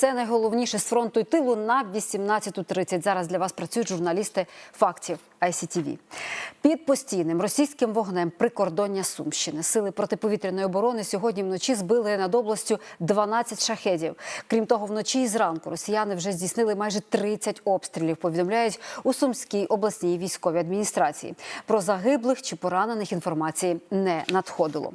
все найголовніше з фронту і тилу на 18.30. Зараз для вас працюють журналісти фактів ICTV. Під постійним російським вогнем прикордоння Сумщини сили протиповітряної оборони сьогодні вночі збили над областю 12 шахедів. Крім того, вночі і зранку росіяни вже здійснили майже 30 обстрілів. Повідомляють у Сумській обласній військовій адміністрації. Про загиблих чи поранених інформації не надходило.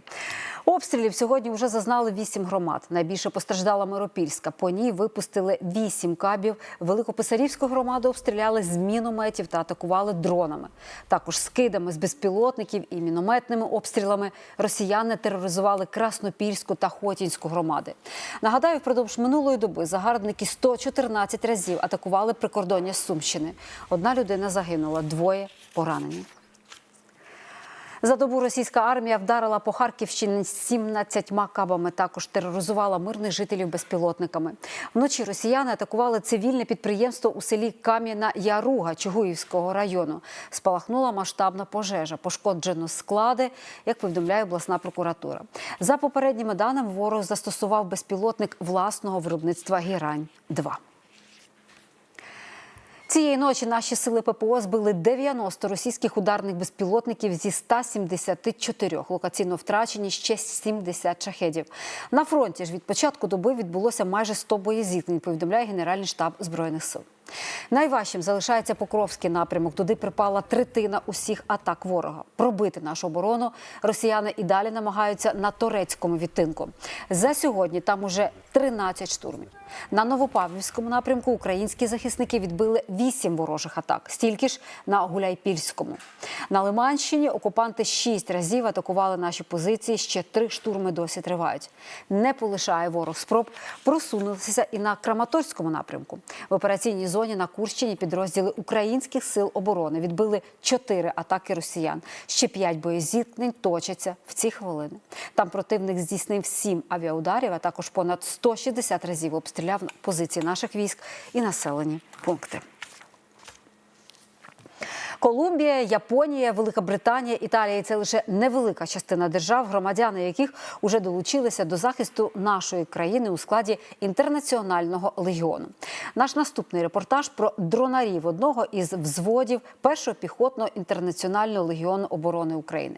Обстрілів сьогодні вже зазнали вісім громад. Найбільше постраждала Миропільська. По ній випустили вісім кабів. Великописарівську громаду обстріляли з мінометів та атакували дронами. Також скидами з безпілотників і мінометними обстрілами росіяни тероризували Краснопільську та Хотінську громади. Нагадаю, впродовж минулої доби загарбники 114 разів атакували прикордоння Сумщини. Одна людина загинула, двоє поранені. За добу російська армія вдарила по Харківщині 17 кабами. Також тероризувала мирних жителів безпілотниками. Вночі росіяни атакували цивільне підприємство у селі Кам'яна Яруга Чугуївського району. Спалахнула масштабна пожежа. Пошкоджено склади, як повідомляє обласна прокуратура. За попередніми даними, ворог застосував безпілотник власного виробництва Гірань 2 Цієї ночі наші сили ППО збили 90 російських ударних безпілотників зі 174. Локаційно втрачені ще 70 шахедів. На фронті ж від початку доби відбулося майже 100 боєзіткнень, повідомляє Генеральний штаб Збройних сил. Найважчим залишається Покровський напрямок. Туди припала третина усіх атак ворога. Пробити нашу оборону росіяни і далі намагаються на турецькому відтинку. За сьогодні там уже 13 штурмів. На Новопавлівському напрямку українські захисники відбили 8 ворожих атак, стільки ж на Гуляйпільському. На Лиманщині окупанти 6 разів атакували наші позиції. Ще три штурми досі тривають. Не полишає ворог спроб просунутися і на Краматорському напрямку. В операційній зоні на Курщині підрозділи українських сил оборони відбили чотири атаки росіян. Ще п'ять боєзіткнень точаться в ці хвилини. Там противник здійснив сім авіаударів, а також понад 160 разів обстріляв позиції наших військ і населені пункти. Колумбія, Японія, Велика Британія, Італія це лише невелика частина держав, громадяни яких уже долучилися до захисту нашої країни у складі інтернаціонального легіону. Наш наступний репортаж про дронарів одного із взводів першого піхотного інтернаціонального легіону оборони України.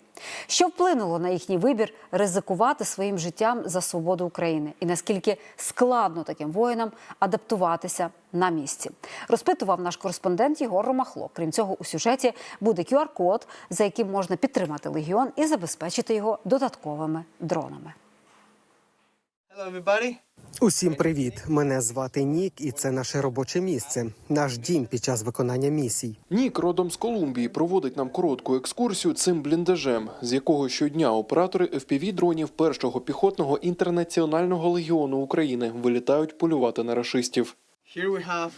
Що вплинуло на їхній вибір ризикувати своїм життям за свободу України, і наскільки складно таким воїнам адаптуватися на місці, розпитував наш кореспондент Єгор Ромахло. Крім цього, у сюжеті буде QR-код, за яким можна підтримати легіон і забезпечити його додатковими дронами. Усім привіт! Мене звати Нік, і це наше робоче місце, наш дім під час виконання місій. Нік родом з Колумбії проводить нам коротку екскурсію цим бліндажем, з якого щодня оператори FPV-дронів першого піхотного інтернаціонального легіону України вилітають полювати на рашистів. Here we have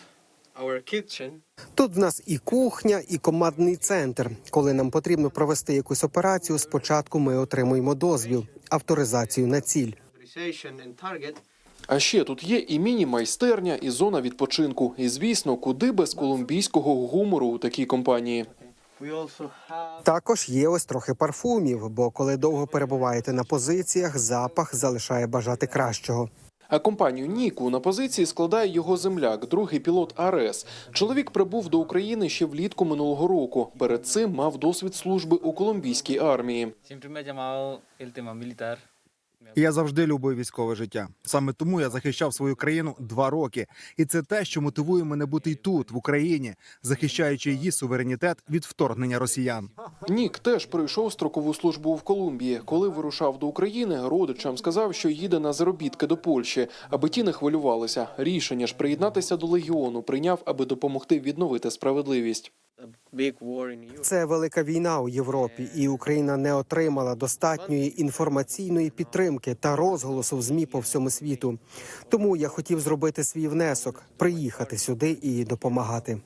our kitchen. Тут в нас і кухня, і командний центр. Коли нам потрібно провести якусь операцію, спочатку ми отримуємо дозвіл, авторизацію на ціль. А ще тут є і міні-майстерня, і зона відпочинку. І звісно, куди без колумбійського гумору у такій компанії. Також є ось трохи парфумів, бо коли довго перебуваєте на позиціях, запах залишає бажати кращого. А компанію Ніку на позиції складає його земляк, другий пілот Арес. Чоловік прибув до України ще влітку минулого року. Перед цим мав досвід служби у колумбійській армії. Я завжди любив військове життя. Саме тому я захищав свою країну два роки, і це те, що мотивує мене бути й тут, в Україні, захищаючи її суверенітет від вторгнення росіян. Нік теж пройшов строкову службу в Колумбії. Коли вирушав до України, родичам сказав, що їде на заробітки до Польщі, аби ті не хвилювалися. Рішення ж приєднатися до легіону прийняв, аби допомогти відновити справедливість. Це велика війна у Європі, і Україна не отримала достатньої інформаційної підтримки та розголосу в змі по всьому світу. Тому я хотів зробити свій внесок, приїхати сюди і допомагати.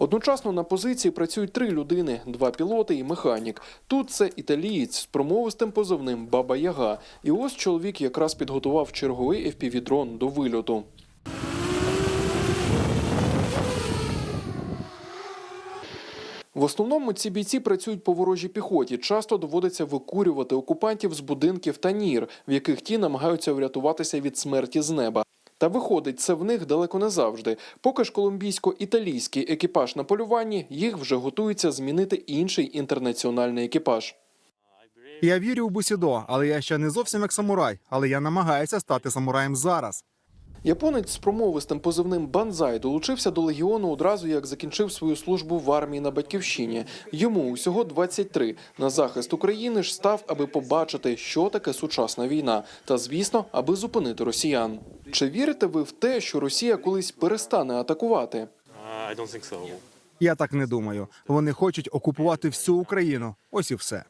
Одночасно на позиції працюють три людини: два пілоти і механік. Тут це італієць з промовистим позивним Баба Яга. І ось чоловік якраз підготував черговий FPV-дрон до вильоту. В основному ці бійці працюють по ворожій піхоті. Часто доводиться викурювати окупантів з будинків та нір, в яких ті намагаються врятуватися від смерті з неба. Та виходить, це в них далеко не завжди. Поки ж колумбійсько-італійський екіпаж на полюванні, їх вже готується змінити інший інтернаціональний екіпаж. Я вірю у Бусідо, але я ще не зовсім як самурай. Але я намагаюся стати самураєм зараз. Японець з промовистим позивним Банзай долучився до легіону одразу, як закінчив свою службу в армії на батьківщині. Йому усього 23. На захист України ж став, аби побачити, що таке сучасна війна, та звісно, аби зупинити росіян. Чи вірите ви в те, що Росія колись перестане атакувати? Uh. Я так не думаю. Вони хочуть окупувати всю Україну. Ось і все.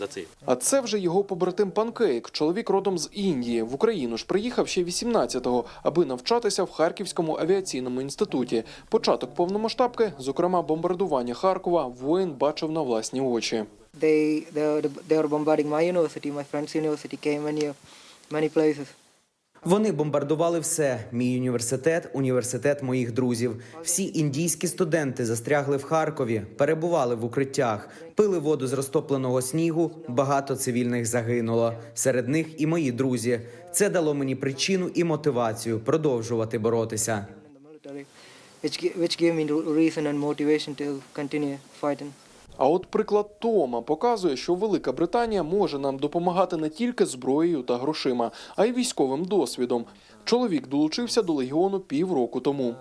That's цей, А це вже його побратим Панкейк, чоловік родом з Індії. В Україну ж приїхав ще 18-го, аби навчатися в Харківському авіаційному інституті. Початок повномасштабки, зокрема бомбардування Харкова, воїн бачив на власні очі. they they they were bombarding my university, my friend's university, came many many places. Вони бомбардували все: мій університет, університет моїх друзів. Всі індійські студенти застрягли в Харкові, перебували в укриттях, пили воду з розтопленого снігу. Багато цивільних загинуло. Серед них і мої друзі. Це дало мені причину і мотивацію продовжувати боротися. which gave me reason and motivation to continue fighting. А от приклад Тома показує, що Велика Британія може нам допомагати не тільки зброєю та грошима, а й військовим досвідом. Чоловік долучився до легіону півроку тому.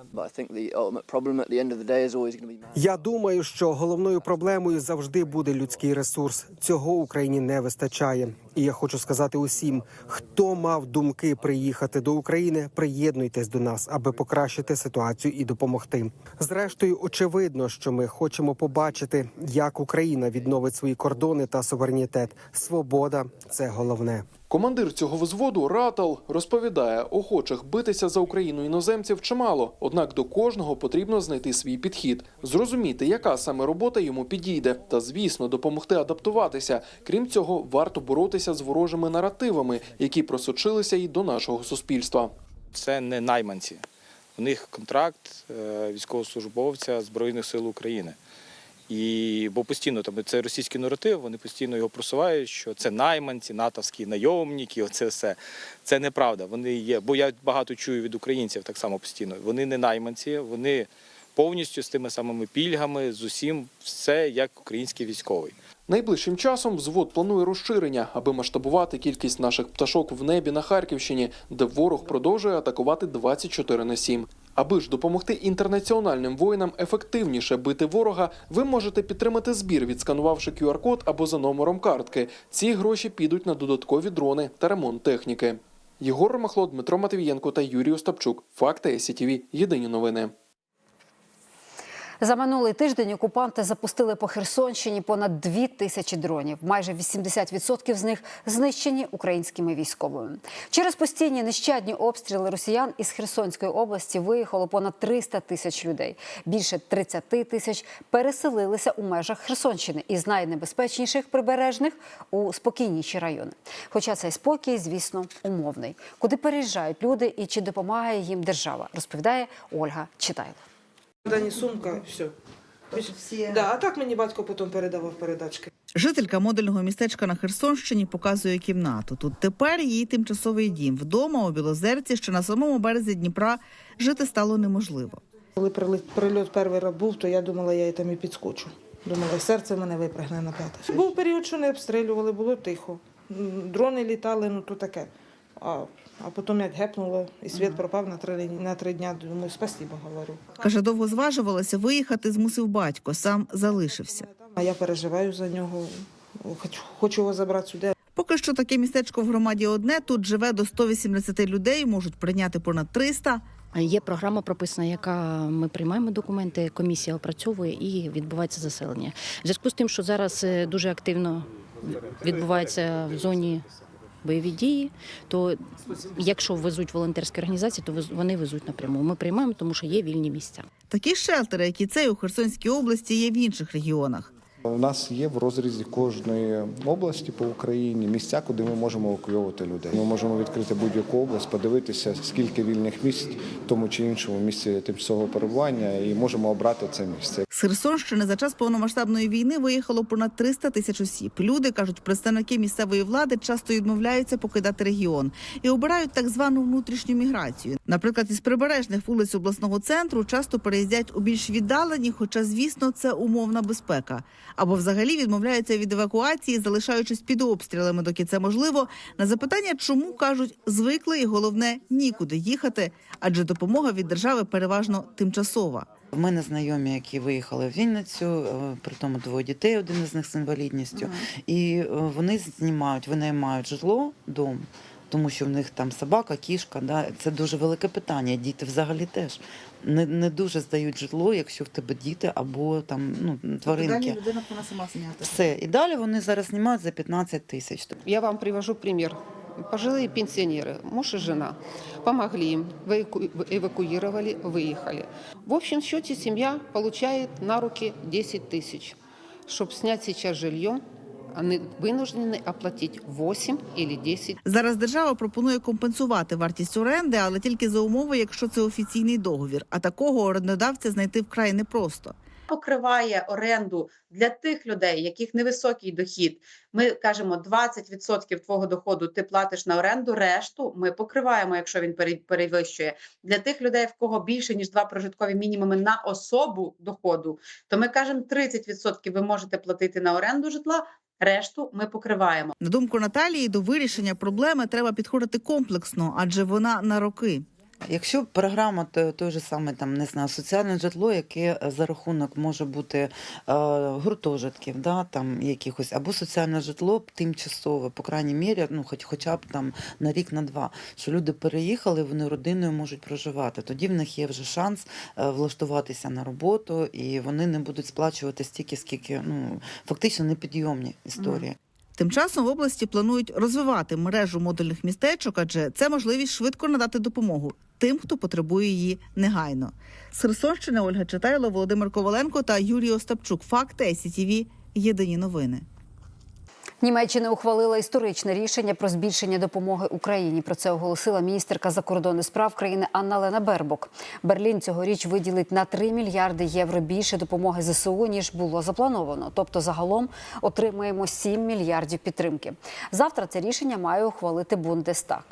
Я думаю, що головною проблемою завжди буде людський ресурс. Цього Україні не вистачає. І я хочу сказати усім, хто мав думки приїхати до України, приєднуйтесь до нас, аби покращити ситуацію і допомогти. Зрештою, очевидно, що ми хочемо побачити, як Україна відновить свої кордони та суверенітет. Свобода це головне. Командир цього взводу Ратал розповідає, охочих битися за Україну іноземців чимало, однак до кожного потрібно знайти свій підхід, зрозуміти, яка саме робота йому підійде, та звісно допомогти адаптуватися. Крім цього, варто боротися з ворожими наративами, які просочилися і до нашого суспільства. Це не найманці. У них контракт е, військовослужбовця Збройних сил України. І бо постійно там це російський наратив, вони постійно його просувають, що це найманці, натовські найомники, оце все. Це неправда. Вони є, бо я багато чую від українців так само постійно. Вони не найманці, вони повністю з тими самими пільгами, з усім все як український військовий. Найближчим часом взвод планує розширення, аби масштабувати кількість наших пташок в небі на Харківщині, де ворог продовжує атакувати 24 на 7. Аби ж допомогти інтернаціональним воїнам ефективніше бити ворога, ви можете підтримати збір, відсканувавши QR-код або за номером картки. Ці гроші підуть на додаткові дрони та ремонт техніки. Єгор Ромахло, Дмитро Матвієнко та Юрій Остапчук. Факти СІТВ. Єдині новини. За минулий тиждень окупанти запустили по Херсонщині понад дві тисячі дронів. Майже 80% з них знищені українськими військовими. Через постійні нещадні обстріли росіян із Херсонської області виїхало понад 300 тисяч людей. Більше 30 тисяч переселилися у межах Херсонщини із найнебезпечніших прибережних у спокійніші райони. Хоча цей спокій, звісно, умовний. Куди переїжджають люди і чи допомагає їм держава, розповідає Ольга Читайло. Дані сумка, все. Всі... Да, а так мені батько потім передавав передачки. Жителька модульного містечка на Херсонщині показує кімнату. Тут тепер її тимчасовий дім. Вдома у Білозерці, що на самому березі Дніпра, жити стало неможливо. Коли прилет- прильот перший раз був, то я думала, я і там і підскочу. Думала, серце мене випрягне на п'яте. Був період, що не обстрілювали, було тихо. Дрони літали, ну то таке. А, а потім як гепнуло, і світ пропав на три, на три дня. Думаю, спасибо, говорю. Каже, довго зважувалася виїхати, змусив батько, сам залишився. А я переживаю за нього, хочу, хочу його забрати сюди. Поки що таке містечко в громаді одне. Тут живе до 180 людей, можуть прийняти понад 300. Є програма прописана, яка ми приймаємо документи, комісія опрацьовує і відбувається заселення. В зв'язку з тим, що зараз е, дуже активно відбувається в зоні бойові дії, то якщо везуть волонтерські організації, то вони везуть напряму. Ми приймаємо, тому що є вільні місця. Такі шелтери, як і цей у Херсонській області, є в інших регіонах. У нас є в розрізі кожної області по Україні місця, куди ми можемо евакуйовувати людей. Ми можемо відкрити будь-яку область, подивитися, скільки вільних місць в тому чи іншому місці тимчасового перебування, і можемо обрати це місце. Херсонщини за час повномасштабної війни виїхало понад 300 тисяч осіб. Люди кажуть, представники місцевої влади часто відмовляються покидати регіон і обирають так звану внутрішню міграцію. Наприклад, із прибережних вулиць обласного центру часто переїздять у більш віддалені, хоча, звісно, це умовна безпека. Або взагалі відмовляються від евакуації, залишаючись під обстрілами, доки це можливо. На запитання, чому кажуть, звикли і головне нікуди їхати, адже допомога від держави переважно тимчасова. В мене знайомі, які виїхали в Вінницю, е, при тому двоє дітей, один із них з інвалідністю, і е, вони знімають, винаймають житло дом. Тому що в них там собака, кішка, да це дуже велике питання. Діти взагалі теж не, не дуже здають житло, якщо в тебе діти або там ну тваринки. людина повинна сама зняти. Все і далі вони зараз знімають за 15 тисяч. Я вам привожу пример. Пожилые пенсионеры, муж и жена, помогли им, эваку- эвакуировали, выехали. В общем счете семья получает на руки 10 тысяч. Чтобы снять сейчас жилье, они вынуждены оплатить 8 или 10 Зараз держава пропонує компенсувати вартість оренди, але тільки за умови, якщо це офіційний договір. А такого орендодавця знайти вкрай непросто. покриває оренду для тих людей, яких невисокий дохід. Ми кажемо 20% твого доходу ти платиш на оренду, решту ми покриваємо, якщо він пере- перевищує. Для тих людей, в кого більше ніж два прожиткові мінімуми на особу доходу, то ми кажемо 30% ви можете платити на оренду житла. Решту ми покриваємо. На думку Наталії, до вирішення проблеми треба підходити комплексно, адже вона на роки. Якщо програма то той же самий там не знаю, соціальне житло, яке е, за рахунок може бути е, гуртожитків, да, там якихось, або соціальне житло тимчасове, по крайній мірі, ну хоч хоча б там на рік, на два, що люди переїхали, вони родиною можуть проживати. Тоді в них є вже шанс е, влаштуватися на роботу, і вони не будуть сплачувати стільки, скільки ну фактично непідйомні історії. Тим часом в області планують розвивати мережу модульних містечок, адже це можливість швидко надати допомогу тим, хто потребує її негайно. З Херсонщини Ольга Читайло, Володимир Коваленко та Юрій Остапчук. Факти СІТІВІ. Єдині новини. Німеччина ухвалила історичне рішення про збільшення допомоги Україні. Про це оголосила міністерка закордонних справ країни Анна Лена Бербок. Берлін цьогоріч виділить на 3 мільярди євро більше допомоги ЗСУ ніж було заплановано. Тобто, загалом отримаємо 7 мільярдів підтримки. Завтра це рішення має ухвалити Бундестаг.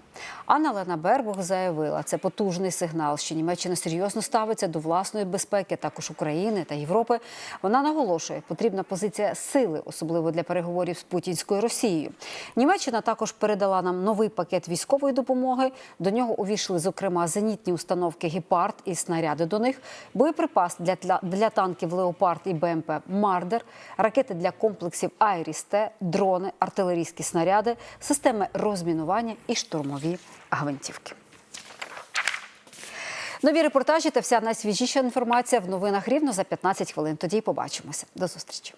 Анна Лена Бербок заявила, це потужний сигнал, що Німеччина серйозно ставиться до власної безпеки, також України та Європи. Вона наголошує, потрібна позиція сили, особливо для переговорів з путінською Росією. Німеччина також передала нам новий пакет військової допомоги. До нього увійшли, зокрема, зенітні установки Гепард і снаряди до них, боєприпас для, для, танків Леопард і БМП Мардер, ракети для комплексів Айріс-Т, дрони, артилерійські снаряди, системи розмінування і штурмові гвинтівки. Нові репортажі та вся найсвіжіша інформація в новинах рівно за 15 хвилин. Тоді побачимося. До зустрічі.